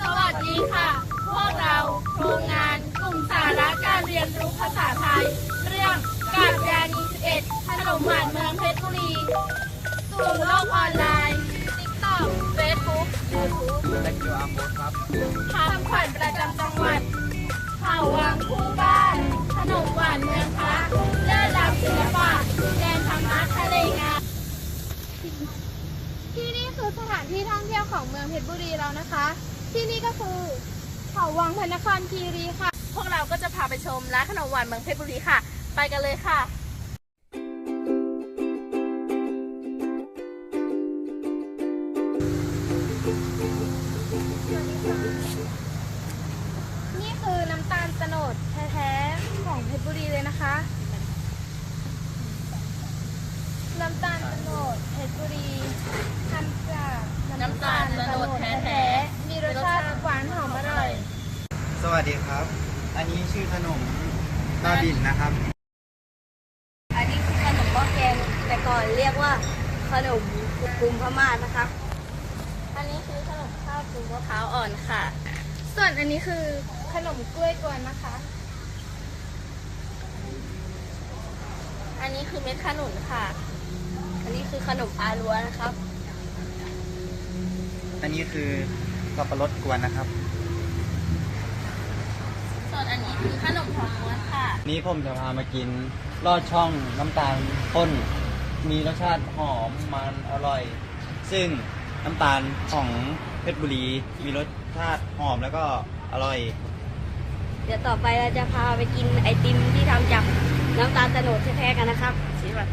สวัสดีค่ะ พวกเราโครงงานกลุ่มสาระการเรียนรู้ภาษาไทย เรื่องกาบยานี11ขนมหวานเมืองเพชรบุรีสู่โลกออนไลน์ TikTok Facebook YouTube และ QR code ครับคำขวัญประจำจังหวัดเผ่าวังคู่ ที่นี่คือสถานที่ท่องเที่ยวของเมืองเพชรบุรีแล้วนะคะ ที่นี่ก็คือเขาวังพนครคีรีค่ะ พวกเราก็จะพาไปชมร้านขนมหวานเมืองเพชรบุรีค่ะ ไปกันเลยค่ะนี่คือน้ำตาลโตโนดแท้ๆของเพชรบุรีเลยนะคะ น้ำตาลโตโนดเพชรบุรีทำจาก น้ำตาลโตโนดแท้ๆ มีรสชาติหวานหอมอร่อย สวัสดีครับ อันนี้ชื่อขนมบ้าบินนะครับ อันนี้คือขนมหม้อแกงแต่ก่อนเรียกว่าขนมกุมพม่านะครับอันนี้คือขนมข้าวคลุกมะพร้าวอ่อนค่ะ ส่วนอันนี้คือขนมกล้วยกวนนะคะ อันนี้คือเม็ดขนุนค่ะ อันนี้คือขนมอาลัวนะครับ อันนี้คือสับปะรดกวนนะครับ ส่วนอันนี้คือขนมทองม้วนค่ะ นี้ผมจะพามากินลอดช่องน้ำตาลข้น มีรสชาติหอมมันอร่อย ซึ่งน้ำตาลของเพชรบุรีมีรสชาติหอมแล้วก็อร่อย เดี๋ยวต่อไปเราจะพาไปกินไอติมที่ทำจากน้ำตาลโตโนดแท้ๆกันนะครับสีแบบ